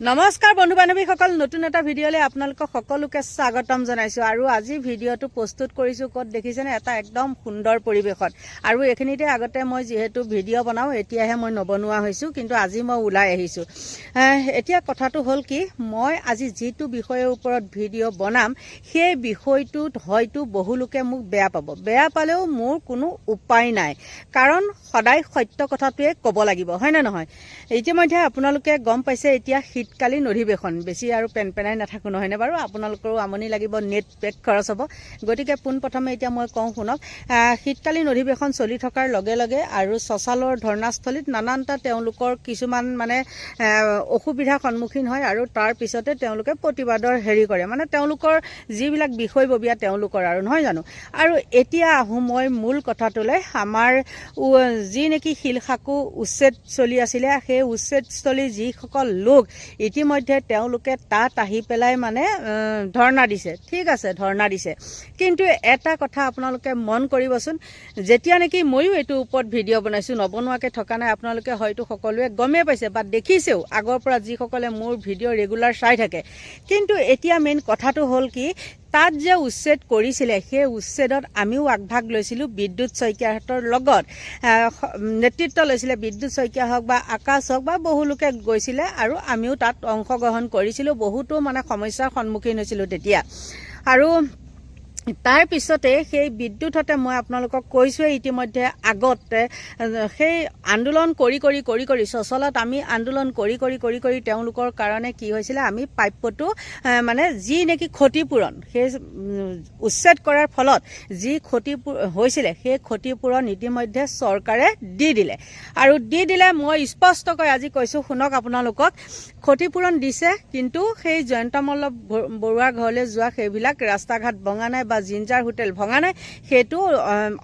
নমস্কাৰ বন্ধু বান্ধৱীসকল নতুন এটা ভিডিঅ'লৈ আপোনালোকক সকলোকে স্বাগতম জনাইছোঁ। আৰু আজি ভিডিঅ'টো প্ৰস্তুত কৰিছোঁ ক'ত দেখিছেনে? এটা একদম সুন্দৰ পৰিৱেশত। আৰু এইখিনিতে আগতে মই যিহেতু ভিডিঅ' বনাওঁ এতিয়াহে মই নবনোৱা হৈছোঁ কিন্তু আজি মই ওলাই আহিছোঁ। এতিয়া কথাটো হ'ল কি মই আজি যিটো বিষয়ৰ ওপৰত ভিডিঅ' বনাম সেই বিষয়টোত হয়তো বহুলোকে মোক বেয়া পাব। বেয়া পালেও মোৰ কোনো উপায় নাই। কাৰণ সদায় সত্য কথাটোৱে ক'ব লাগিব হয়নে নহয়? ইতিমধ্যে আপোনালোকে গম পাইছে এতিয়া শীতকালীন অধিৱেশন। বেছি আৰু পেন পেনাই নাথাকোঁ নহয়নে বাৰু? আপোনালোকৰো আমনি লাগিব নেট পেক খৰচ হ'ব। গতিকে পোনপ্ৰথমে এতিয়া মই কওঁ শুনক শীতকালীন অধিৱেশন চলি থকাৰ লগে লগে আৰু চচালৰ ধৰ্ণাস্থলীত নানানটা তেওঁলোকৰ কিছুমান মানে অসুবিধাৰ সন্মুখীন হয় আৰু তাৰ পিছতে তেওঁলোকে প্ৰতিবাদৰ হেৰি কৰে। মানে তেওঁলোকৰ যিবিলাক বিষয়ববীয়া তেওঁলোকৰ আৰু নহয় জানো? আৰু এতিয়া আহোঁ মই মূল কথাটোলৈ। আমাৰ যি নেকি শিলশাকু উচ্ছেদ চলি আছিলে সেই উচ্ছেদস্থলীৰ যিসকল লোক ইতিমধ্যে তেওঁলোকে তাত আহি পেলাই মানে ধৰ্ণা দিছে। ঠিক আছে, ধৰ্ণা দিছে। কিন্তু এটা কথা আপোনালোকে মন কৰিবচোন, যেতিয়া নেকি ময়ো এইটোৰ ওপৰত ভিডিঅ' বনাইছোঁ, নবনোৱাকৈ থকা নাই, আপোনালোকে হয়তো সকলোৱে গমেই পাইছে বা দেখিছেও, আগৰ পৰা যিসকলে মোৰ ভিডিঅ' ৰেগুলাৰ চাই থাকে। কিন্তু এতিয়া মেইন কথাটো হ'ল কি তাত যে উচ্ছেদ কৰিছিলে সেই উচ্ছেদত আমিও আগভাগ লৈছিলোঁ বিদ্যুৎ শইকীয়াহঁতৰ লগত। নেতৃত্ব লৈছিলে বিদ্যুৎ শইকীয়া হওক বা আকাশ হওক বা বহু লোকে গৈছিলে আৰু আমিও তাত অংশগ্ৰহণ কৰিছিলোঁ। বহুতো মানে সমস্যাৰ সন্মুখীন হৈছিলোঁ তেতিয়া। আৰু তাৰ পিছতে সেই বিদ্যুৎতে মই আপোনালোকক কৈছোঁৱে ইতিমধ্যে আগতে, সেই আন্দোলন কৰি কৰি কৰি কৰি, চচলত আমি আন্দোলন কৰি কৰি কৰি কৰি তেওঁলোকৰ কাৰণে কি হৈছিলে, আমি প্ৰাপ্যটো মানে যি নেকি ক্ষতিপূৰণ, সেই উচ্ছেদ কৰাৰ ফলত যি ক্ষতি হৈছিলে, সেই ক্ষতিপূৰণ ইতিমধ্যে চৰকাৰে দি দিলে। আৰু দি দিলে মই স্পষ্টকৈ আজি কৈছোঁ, শুনক আপোনালোকক, ক্ষতিপূৰণ দিছে, কিন্তু সেই জয়ন্ত মল্ল বৰুৱাৰ ঘৰলৈ যোৱা সেইবিলাক ৰাস্তা ঘাট ভঙা নাই বা জিঞ্জাৰ হোটেল ভঙা নাই সেইটো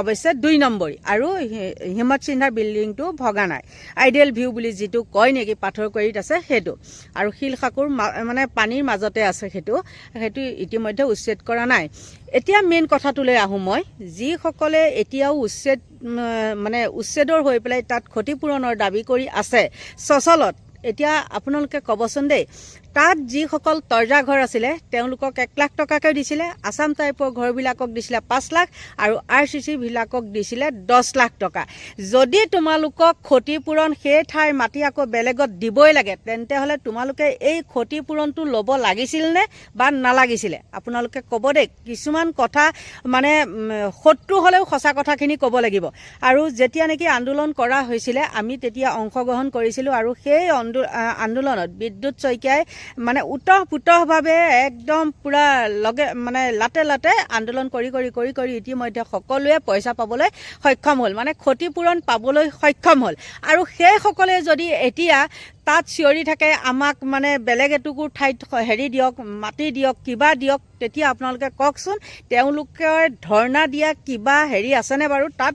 অৱশ্যে দুই নম্বৰী। আৰু হি- হিম্মত সিন্ধাৰ বিল্ডিংটো ভগা নাই। আইডিয়েল ভিউ বুলি যিটো কয় নেকি পাথৰকুৰিত আছে সেইটো। আৰু শিলশাকুৰ মা- মানে পানীৰ মাজতে আছে সেইটো সেইটো ইতিমধ্যে উচ্ছেদ কৰা নাই। এতিয়া মেইন কথাটোলৈ আহোঁ মই। যিসকলে এতিয়াও উচ্ছেদ মানে উচ্ছেদৰ হৈ পেলাই তাত ক্ষতিপূৰণৰ দাবী কৰি আছে চচলত এতিয়া আপোনালোকে ক'বচোন দেই তাত যিসকল তৰ্জা ঘৰ আছিলে, তেওঁলোকক এক লাখ টকাকৈ দিছিলে, আছাম টাইপৰ ঘৰবিলাকক দিছিলে পাঁচ লাখ আৰু আৰ চি চিবিলাকক দিছিলে দহ লাখ টকা। যদি তোমালোকক ক্ষতিপূৰণ সেই ঠাইৰ মাটি আকৌ বেলেগত দিবই লাগে তেন্তে হ'লে তোমালোকে এই ক্ষতিপূৰণটো ল'ব লাগিছিল নে বা নালাগিছিলে? আপোনালোকে ক'ব দেই, কিছুমান কথা মানে শত্ৰু হ'লেও সঁচা কথাখিনি ক'ব লাগিব। আৰু যেতিয়া নেকি আন্দোলন কৰা হৈছিলে, আমি তেতিয়া অংশগ্ৰহণ কৰিছিলোঁ আৰু সেই আন্দো- আন্দোলনত বিদ্যুৎ শইকীয়াই মানে উতহ পুতহভাৱে একদম পূৰা লগে মানে লাতে লাতে আন্দোলন কৰি কৰি কৰি কৰি ইতিমধ্যে সকলোৱে পইচা পাবলৈ সক্ষম হ'ল। মানে ক্ষতিপূৰণ পাবলৈ সক্ষম হ'ল। আৰু সেইসকলে যদি এতিয়া তাত চিঞৰি থাকে, আমাক মানে বেলেগ এটুকুৰ ঠাইত হেৰি দিয়ক, মাটি দিয়ক, কিবা দিয়ক, তেতিয়া আপোনালোকে কওকচোন তেওঁলোকে ধৰ্ণা দিয়া কিবা হেৰি আছেনে বাৰু? তাত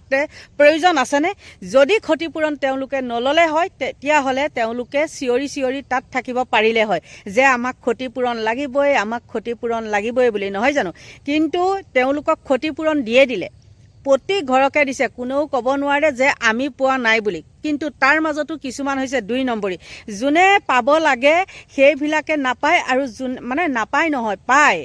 প্ৰয়োজন আছেনে? যদি ক্ষতিপূৰণ তেওঁলোকে নল'লে হয়, তেতিয়াহ'লে তেওঁলোকে চিঞৰি চিঞৰি তাত থাকিব পাৰিলে হয়, যে আমাক ক্ষতিপূৰণ লাগিবই, আমাক ক্ষতিপূৰণ লাগিবই বুলি, নহয় জানো? কিন্তু তেওঁলোকক ক্ষতিপূৰণ দিয়ে দিলে। প্ৰতি ঘৰকে দিছে, কোনেও ক'ব নোৱাৰে যে আমি পোৱা নাই বুলি। কিন্তু তাৰ মাজতো কিছুমান হৈছে দুই নম্বৰী। যোনে পাব লাগে সেইবিলাকে নাপায় আৰু যোন মানে নাপায় নহয় পায়।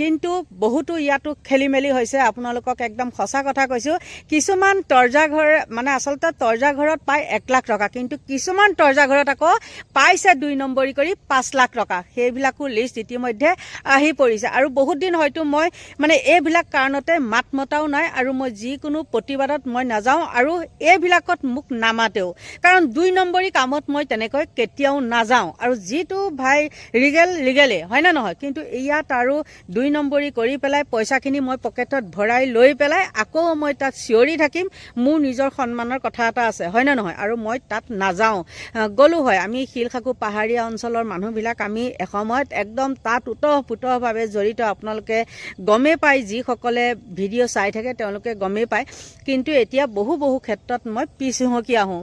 কিন্তু বহুতো ইয়াতো খেলি মেলি হৈছে আপোনালোকক একদম সঁচা কথা কৈছোঁ। কিছুমান তৰ্জা ঘৰ মানে আচলতে তৰ্জা ঘৰত পায় এক লাখ টকা কিন্তু কিছুমান তৰ্জা ঘৰত আকৌ পাইছে দুই নম্বৰী কৰি পাঁচ লাখ টকা। সেইবিলাকো লিষ্ট ইতিমধ্যে আহি পৰিছে। আৰু বহুত দিন হয়তো মই মানে এইবিলাক কাৰণতে মাত মতাও নাই আৰু মই যিকোনো প্ৰতিবাদত মই নাযাওঁ আৰু এইবিলাকত মোক নামাতেও কাৰণ দুই নম্বৰী কামত মই তেনেকৈ কেতিয়াও নাযাওঁ। আৰু যিটো ভাই ৰিগেল ৰিগেলে হয়নে নহয়? কিন্তু ইয়াত আৰু দুই নম্বৰী কৰি পেলাই পইচাখিনি মই পকেটত ভৰাই লৈ পেলাই আকৌ মই তাত চিঞৰি থাকিম মোৰ নিজৰ সন্মানৰ কথা এটা আছে হয়নে নহয়? আৰু মই তাত নাযাওঁ। গ'লো হয়। আমি শিলশাকু পাহাৰীয়া অঞ্চলৰ মানুহবিলাক আমি এসময়ত একদম তাত উতহ পুতহভাৱে জড়িত। আপোনালোকে গমেই পায় যিসকলে ভিডিঅ' চাই থাকে তেওঁলোকে গমেই পায়। কিন্তু এতিয়া বহু বহু ক্ষেত্ৰত মই পিছ হুহকি আহোঁ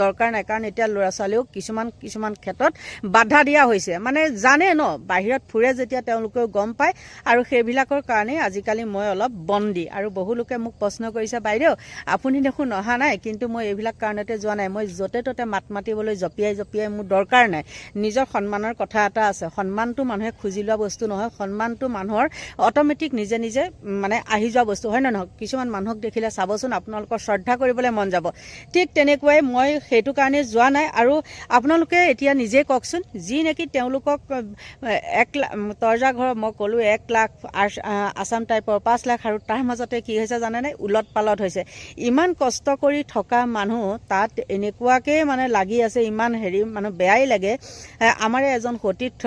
দৰকাৰ নাই কাৰণ এতিয়া ল'ৰা ছোৱালীও কিছুমান কিছুমান ক্ষেত্ৰত বাধা দিয়া হৈছে। মানে জানে ন বাহিৰত ফুৰে যেতিয়া তেওঁলোকেও গম পায় আৰু সেইবিলাকৰ কাৰণেই আজিকালি মই অলপ বন্দী। আৰু বহু লোকে মোক প্ৰশ্ন কৰিছে বাইদেউ আপুনি দেখোন অহা নাই কিন্তু মই এইবিলাক কাৰণতে যোৱা নাই। মই য'তে ত'তে মাত মাতিবলৈ জঁপিয়াই জঁপিয়াই মোৰ দৰকাৰ নাই। নিজৰ সন্মানৰ কথা এটা আছে। সন্মানটো মানুহে খুজি লোৱা বস্তু নহয়। সন্মানটো মানুহৰ অট'মেটিক নিজে নিজে মানে আহি যোৱা বস্তু। হয় নে নহয়? কিছুমান মানুহক দেখিলে চাবচোন আপোনালোকৰ শ্ৰদ্ধা কৰিবলৈ মন যাব। ঠিক তেনেকুৱাই মই সেইটো কাৰণে যোৱা নাই আৰু আপোনালোকে এতিয়া নিজে কওকচোন যি নেকি তেওঁলোকক এক লাখ তৰ্জা ঘৰৰ মই ক'লোঁ এক লাখ আছাম টাইপৰ পাঁচ লাখ আৰু তাৰ মাজতে কি হৈছে জানেনে? ওলট পালট হৈছে। ইমান কষ্ট কৰি থকা মানুহ তাত এনেকুৱাকৈ মানে লাগি আছে ইমান হেৰি মানে বেয়াই লাগে। আমাৰে এজন সতীৰ্থ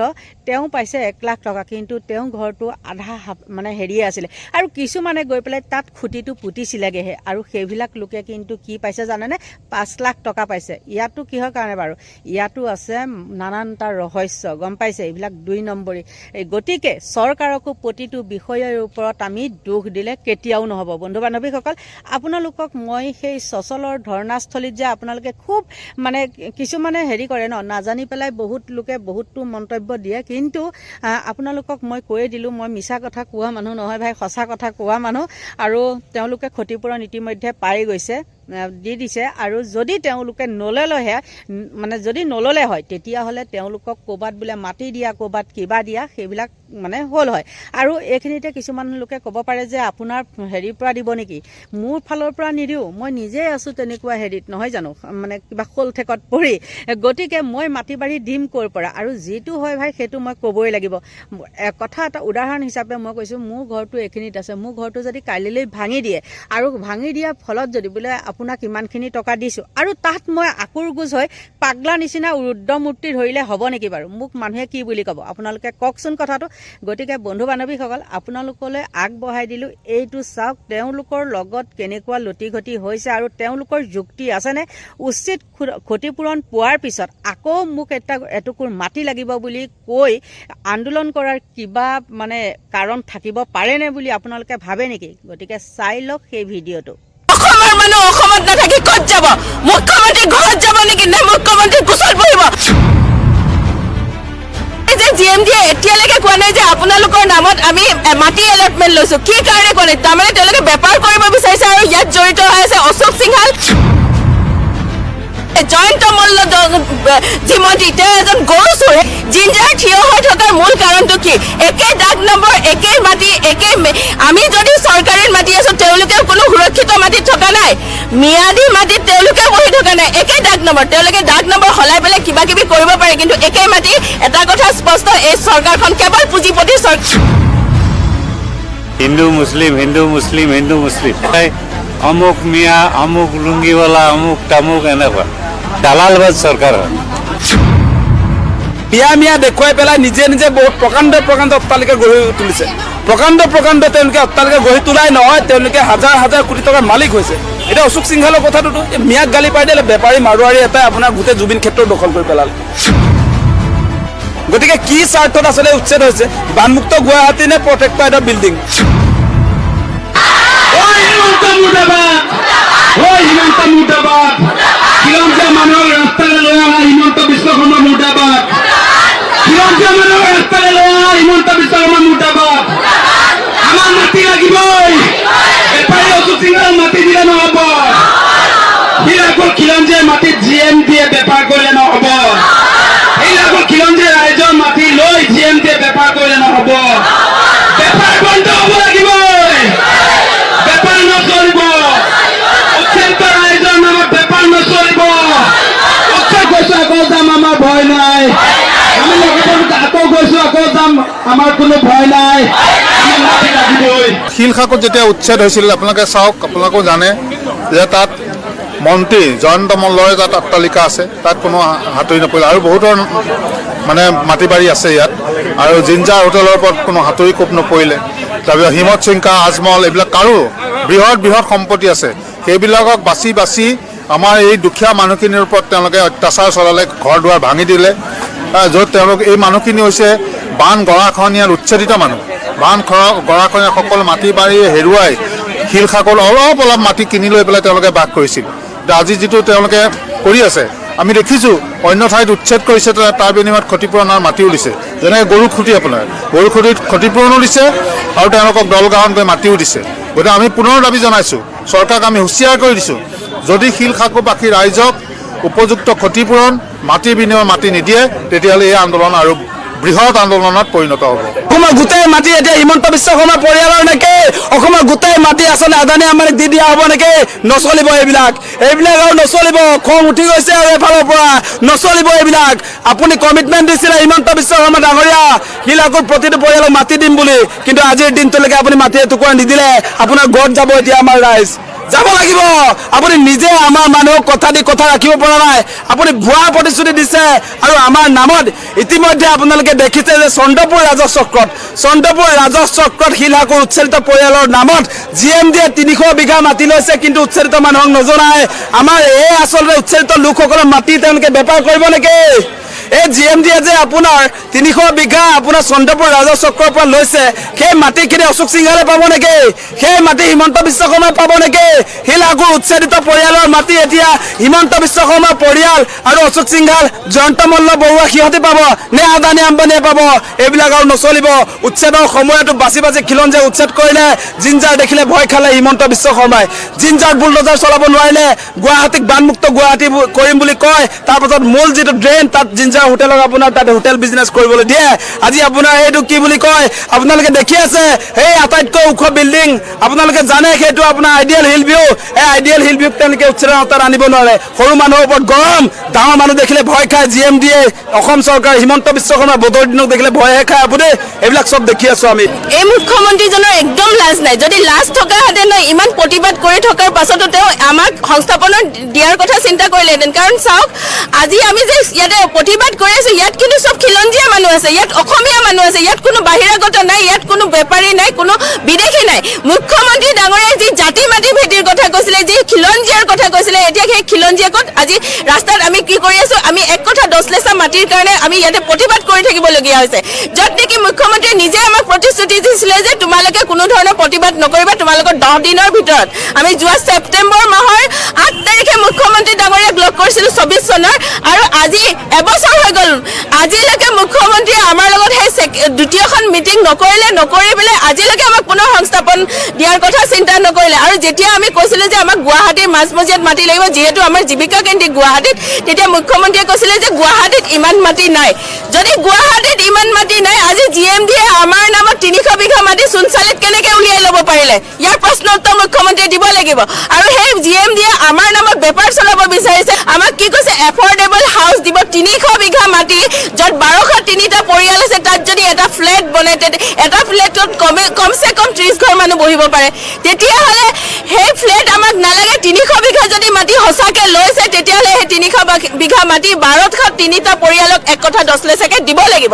তেওঁ পাইছে এক লাখ টকা কিন্তু তেওঁ ঘৰটো আধা মানে হেৰিয়ে আছিলে। আৰু কিছুমানে গৈ পেলাই তাত খুঁটিটো পুতিছিলেগৈহে। আৰু সেইবিলাক লোকে কিন্তু কি পাইছে জানেনে? পাঁচ লাখ টকা। পাইছে। ইয়াতো কিহৰ কাৰণে বাৰু? ইয়াতো আছে নানানটা ৰহস্য, গম পাইছে? এইবিলাক দুই নম্বৰী। এই গতিকে চৰকাৰকো প্ৰতিটো বিষয়ৰ ওপৰত আমি দুখ দিলে কেতিয়াও নহ'ব। বন্ধু বান্ধৱীসকল আপোনালোকক মই সেই চচলৰ ধৰ্ণাস্থলীত যে আপোনালোকে খুব মানে কিছুমানে হেৰি কৰে ন, নাজানি পেলাই বহুত লোকে বহুতো মন্তব্য দিয়ে, কিন্তু আপোনালোকক মই কৈয়ে দিলোঁ, মই মিছা কথা কোৱা মানুহ নহয় ভাই, সঁচা কথা কোৱা মানুহ, আৰু তেওঁলোকে ক্ষতিপূৰণ ইতিমধ্যে পাই গৈছে। দি দিছে আৰু যদি তেওঁলোকে নললেহে মানে যদি নললে হয় তেতিয়াহ'লে তেওঁলোকক ক'ৰবাত বোলে মাটি দিয়া ক'ৰবাত কিবা দিয়া সেইবিলাক মানে হ'ল হয়। আৰু এইখিনিতে কিছুমান লোকে ক'ব পাৰে যে আপোনাৰ হেৰিৰ পৰা দিব নেকি? মোৰ ফালৰ পৰা নিদিওঁ মই নিজেই আছোঁ তেনেকুৱা হেৰিত নহয় জানো? মানে কিবা শোল ঠেকত পৰি। গতিকে মই মাটি বাৰী দিম ক'ৰ পৰা? আৰু যিটো হয় ভাই সেইটো মই ক'বই লাগিব। কথা এটা উদাহৰণ হিচাপে মই কৈছোঁ মোৰ ঘৰটো এইখিনিত আছে। মোৰ ঘৰটো যদি কালিলৈ ভাঙি দিয়ে আৰু ভাঙি দিয়াৰ ফলত যদি বোলে আপোনাক ইমানখিনি টকা দিছোঁ আৰু তাত মই আকুৰ গোজ হৈ পাগলা নিচিনা ৰুদ্ৰমূৰ্তি ধৰিলে হ'ব নেকি বাৰু? মোক মানুহে কি বুলি ক'ব? আপোনালোকে কওকচোন কথাটো। গতিকে বন্ধু বান্ধৱীসকল আপোনালোকলৈ আগবঢ়াই দিলোঁ এইটো চাওক তেওঁলোকৰ লগত কেনেকুৱা লটি ঘটি হৈছে আৰু তেওঁলোকৰ যুক্তি আছেনে? উচিত ক্ষু- ক্ষতিপূৰণ পোৱাৰ পিছত আকৌ মোক এটা এটুকুৰ মাটি লাগিব বুলি কৈ আন্দোলন কৰাৰ কিবা মানে কাৰণ থাকিব পাৰেনে বুলি আপোনালোকে ভাবে নেকি? গতিকে চাই লওক সেই ভিডিঅ'টো। অসমৰ মানুহ অসমত নাথাকি ক'ত যাব? মুখ্যমন্ত্ৰী ঘৰত যাব নেকি নে মুখ্যমন্ত্ৰী এই যে এতিয়ালৈকে কোৱা নাই যে আপোনালোকৰ নামত আমি মাটি এলটমেণ্ট লৈছো। কি কাৰণে কোৱা তাৰমানে তেওঁলোকে বেপাৰ কৰিব বিচাৰিছে আৰু ইয়াত জড়িত হৈ আছে অশোক সিংহাল। জয়ন্ত মল্ল যি এজন গৰু চোৰে। জিঞ্জাৰ থিয় হৈ থকাৰ মূল কাৰণটো কি? একে ডাক নম্বৰ একে মাটি একে মে- আমি যদি চৰকাৰী মাটি আছো, তেওঁলোকেও কোনো সুৰক্ষিত মাটিত থকা নাই। ম্যাদী মাটিত তেওঁলোকে বহি থকা নাই। একে ডাক নম্বৰ তেওঁলোকে ডাক নম্বৰ সলাই পেলাই কিবা কিবি কৰিব পাৰে কিন্তু একে মাটি এটা কথা স্পষ্ট এই চৰকাৰখন কেৱল পুঁজিপতিৰ চৰকাৰ হিন্দু মুসলিম হিন্দু মুসলিম হিন্দু মুসলিম এই অমুক মিয়া অমুক লুঙ্গিওয়ালা অমুক তামুক এনেকুৱা। দালালবাদ চৰকাৰ হয়। মিয়া মিয়া দেখুৱাই পেলাই নিজে নিজে বহুত প্ৰকাণ্ড প্ৰকাণ্ড অট্টালিকা গঢ়ি তুলিছে। প্ৰকাণ্ড প্ৰকাণ্ড তেওঁলোকে অট্টালিকা গঢ়ি তোলাই নহয় তেওঁলোকে হাজাৰ হাজাৰ কোটি টকাৰ মালিক হৈছে। এতিয়া অশোক সিংহালৰ কথাটোতো। মিয়াক গালি পাই দিলে বেপাৰী মাৰোৱাৰী এটাই আপোনাৰ গোটেই জুবিন ক্ষেত্ৰ দখল কৰি পেলালে। গতিকে কি স্বাৰ্থত আচলতে উচ্ছেদ হৈছে? বানমুক্ত গুৱাহাটী নে প্ৰটেক্টাইডৰ বিল্ডিং হিমন্ত বিশ্ব শৰ্মা মুৰ্দাবাদ। হিমন্ত বিশ্ব শৰ্মা মুৰ্দাবাদ আমাৰ মাটি লাগিবই বেপাৰী অশোক সিংহৰ মাটি দিলে নহব সেইবিলাকৰ খিলঞ্জীয়াৰ মাটিত জি এম দিয়ে বেপাৰ কৰিলে নহব। সেইবিলাকৰ খিলঞ্জীয়া ৰাইজৰ মাটি লৈ জি এম দিয়ে বেপাৰ কৰিলে নহব। বেপাৰ বন্ধ হ'ব লাগিবই। বেপাৰ নচলিব। অত্যন্ত ৰাইজৰ নামত বেপাৰ নচলিব। অক্ষয় কৈছো আকৌ যাম, আমাৰ ভয় নাই। আমি লগতে আকৌ গৈছো, আকৌ যাম, আমাৰ কোনো ভয় নাই। মাটি শিলশাকত যেতিয়া উচ্ছেদ হৈছিল, আপোনালোকে চাওক, আপোনালোকেও জানে যে তাত মন্ত্ৰী জয়ন্ত মল্লৰে তাত অট্টালিকা আছে, তাত কোনো হাতুৰি নপৰিলে। আৰু বহুতৰ মানে মাটি বাৰী আছে ইয়াত। আৰু জিঞ্জাৰ হোটেলৰ ওপৰত কোনো হাতুৰি কোব নপৰিলে। তাৰপিছত হিমত চিংকা আজমল, এইবিলাক কাৰো বৃহৎ বৃহৎ সম্পত্তি আছে। সেইবিলাকক বাছি বাছি আমাৰ এই দুখীয়া মানুহখিনিৰ ওপৰত তেওঁলোকে অত্যাচাৰ চলালে, ঘৰ দুৱাৰ ভাঙি দিলে। য'ত তেওঁলোক, এই মানুহখিনি হৈছে বান গৰাখহনীয়াত উচ্ছেদিত মানুহ। বান গৰাখহনীয়া সকলো মাটি বাৰী হেৰুৱাই শিলশাকৰ অলপ অলপ মাটি কিনি লৈ পেলাই তেওঁলোকে বাস কৰিছিল। আজি যিটো তেওঁলোকে কৰি আছে, আমি দেখিছোঁ, অন্য ঠাইত উচ্ছেদ কৰিছে তাৰ- বিনিময়ত ক্ষতিপূৰণৰ মাটিও দিছে যেনেকৈ গৰু খুটি আপোনাৰ, গৰু খুটিত ক্ষতিপূৰণো দিছে আৰু তেওঁলোকক দল গাঁৱত গৈ মাটিও দিছে। গতিকে আমি পুনৰ দাবি জনাইছোঁ, চৰকাৰক আমি হুঁচিয়াৰ কৰি দিছোঁ, যদি শিল শাকুবাসী ৰাইজক উপযুক্ত ক্ষতিপূৰণ, মাটিৰ বিনিময়ত মাটি নিদিয়ে, তেতিয়াহ'লে এই আন্দোলন আৰু বৃহৎ আন্দোলনত পৰিণত হ'ব অসমৰ গোটেই মাটি এতিয়া হিমন্ত বিশ্ব শৰ্মা পৰিয়ালৰ নেকি? অসমৰ গোটেই মাটি আচলতে আদানী আম্বানীক দি দিয়া হ'ব নেকি? নচলিব এইবিলাক। এইবিলাক আৰু নচলিব। খং উঠি গৈছে আৰু এফালৰ পৰা। নচলিব এইবিলাক। আপুনি কমিটমেণ্ট দিছিলে হিমন্ত বিশ্ব শৰ্মা ডাঙৰীয়া। শিলাকুৰ প্ৰতিটো পৰিয়ালক মাটি দিম বুলি। কিন্তু আজিৰ দিনটোলৈকে আপুনি মাটি এটুকুৰা নিদিলে। আপোনাৰ গড় যাব এতিয়া আমাৰ ৰাইজ। যাব লাগিব। আপুনি নিজে আমাৰ মানুহক কথা দি কথা ৰাখিব পৰা নাই। আপুনি ভুৱা প্ৰতিশ্ৰুতি দিছে আৰু আমাৰ নামত ইতিমধ্যে আপোনালোকে দেখিছে যে চন্দ্ৰপুৰ ৰাজহ চক্ৰত চন্দ্ৰপুৰ ৰাজহ চক্ৰত উচ্ছেদিত পৰিয়ালৰ নামত জি এম ডিয়ে তিনিশ বিঘা মাটি লৈছে, কিন্তু উচ্ছেদিত মানুহক নজনায় আমাৰ এই আচলতে উচ্ছেদিত লোকসকলৰ মাটি তেওঁলোকে বেপাৰ কৰিব নেকি? এই জি এম ডিয়ে যে আপোনাৰ তিনিশ বিঘা আপোনাৰ চন্দ্ৰপুৰ ৰাজহ চক্ৰৰ পৰা লৈছে, সেই মাটিখিনি অশোক সিংহালে পাব নেকি? সেই মাটি হিমন্ত বিশ্ব শৰ্মাই পাব নেকি? শিলাগুৰ উচ্ছেদিত পৰিয়ালৰ মাটি এতিয়া হিমন্ত বিশ্ব শৰ্মাৰ পৰিয়াল আৰু অশোক সিংহাল জয়ন্ত মল্ল বৰুৱা সিহঁতে পাব নে আদানী আম্বানীয়ে পাব? এইবিলাক আৰু নচলিব। উচ্ছেদৰ সময়তো বাচি বাচি খিলঞ্জীয়ে উচ্ছেদ কৰিলে, জিঞ্জাৰ দেখিলে ভয় খালে হিমন্ত বিশ্ব শৰ্মাই। জিঞ্জাৰত বুলডোজাৰ চলাব নোৱাৰিলে, গুৱাহাটীক বানমুক্ত বু- কৰিম বুলি কয়। তাৰপাছত মূল যিটো ড্ৰেইন তাত জিঞ্জাৰ হোটেলত আপোনাৰ তাত হোটেল বিজনেছ কৰিবলৈ। দিয়ে, আজি আপোনাৰ এইটো কি বুলি কয়, আপোনালোকে দেখি আছে সেই আটাইতকৈ ওখ বিল্ডিং আপোনালোকে জানে সেইটো আপোনাৰ আইডিয়েল হিল ভিউ এই আইডিয়েল হিল ভিউক তেওঁলোকে উচ্ছেদৰ আওতাত আনিব নোৱাৰে। সৰু মানুহৰ ওপৰত গৰম, ডাঙৰ মানুহ দেখিলে ভয় খায় জি এম ডিয়ে অসম হিমন্ত বিশ্ব শৰ্মা বতৰ দিনক দেখিলে ভয়হে খায়। আপুনি এইবিলাক চব দেখি আছো আমি। এই মুখ্যমন্ত্ৰীজনৰ একদম লাজ নাই। যদি লাজ থকাহেঁতেন ইমান প্ৰতিবাদ কৰি থকাৰ পাছতো তেওঁ আমাক সংস্থাপনৰ দিয়াৰ কথা চিন্তা কৰিলেহেঁতেন। কাৰণ চাওক, আজি আমি যে ইয়াতে প্ৰতিবাদ কৰি আছো, ইয়াত কিন্তু চব খিলঞ্জীয়া মানুহ আছে, ইয়াত অসমীয়া আছে, ইয়াত কোনো বাহিৰাগত নাই, ইয়াত কোনো বেপাৰী নাই, কোনো বিদেশি নাই। মুখ্যমন্ত্ৰী ডাঙৰীয়াই যি জাতি মাটি ভেটিৰ কথা কৈছিলে, যি খিলঞ্জীয়াৰ কথা কৈছিলে, এতিয়া সেই খিলঞ্জীয়াকত আজি ৰাস্তাত আমি কি কৰি আছো? আমি এক কথা দহ লেচা মাটিৰ কাৰণে আমি ইয়াতে প্ৰতিবাদ কৰি থাকিবলগীয়া হৈছে। য'ত নেকি মুখ্যমন্ত্ৰীয়ে নিজে আমাক প্ৰতিশ্ৰুতি দিছিলে যে তোমালোকে কোনো ধৰণৰ প্ৰতিবাদ নকৰিবা, তোমালোকৰ দহ দিনৰ ভিতৰত। আমি যোৱা ছেপ্টেম্বৰ মাহৰ আঠ তাৰিখে মুখ্যমন্ত্ৰী ডাঙৰীয়াক লগ কৰিছিলো চৌবিছ চনৰ, আৰু আজি এবছৰ হৈ গ'ল আজিলৈকে মুখ্যমন্ত্ৰীয়ে আমাৰ লগত সেই দ্বিতীয়খন মিটিং নকৰিলে, নকৰি পেলাই আজিলৈকে আমাক পুনৰ সংস্থাপন দিয়াৰ কথা চিন্তা নকৰিলে। আৰু যেতিয়া আমি কৈছিলো যে আমাক গুৱাহাটীৰ মাজমজিয়াত মাটি লাগিব, যিহেতু আমাৰ জীৱিকা কেন্দ্ৰিক গুৱাহাটীত, তেতিয়া মুখ্যমন্ত্ৰীয়ে কৈছিলে যে গুৱাহাটীত ইমান মাটি নাই। যদি গুৱাহাটীত ইমান মাটি নাই, আজি জি এম ডিয়ে আমাৰ নামত তিনিশ বিঘা মাটি চোনচালিত কেনেকে উলিয়াই ল'ব পাৰিলে? ইয়াৰ প্ৰশ্ন উত্তৰ মুখ্যমন্ত্ৰীয়ে দিব লাগিব। আৰু সেই জি এম ডিয়ে আমাৰ নামত বেপাৰ চলাব বিচাৰিছে। আমাক কি কৈছে? এফৰ্ডেবল হাউচ দিব, তিনিশ বিঘা মাটি, য'ত বাৰশ তিনিটা পৰিয়াল আছে, তাত যদি এটা ফ্লেট বনাই এটা ফ্লেটত কমে, কমচে কম ত্ৰিছ ঘৰ মানুহ বহিব পাৰে। তেতিয়াহ'লে সেই ফ্লেট আমাক নালাগে, তিনিশ বিঘা যদি মাটি সঁচাকৈ লৈছে, তেতিয়াহ'লে সেই তিনিশ বিঘা মাটি বাৰশ তিনিটা পৰিয়ালক এক কথা দহ লেচাকে দিব লাগিব।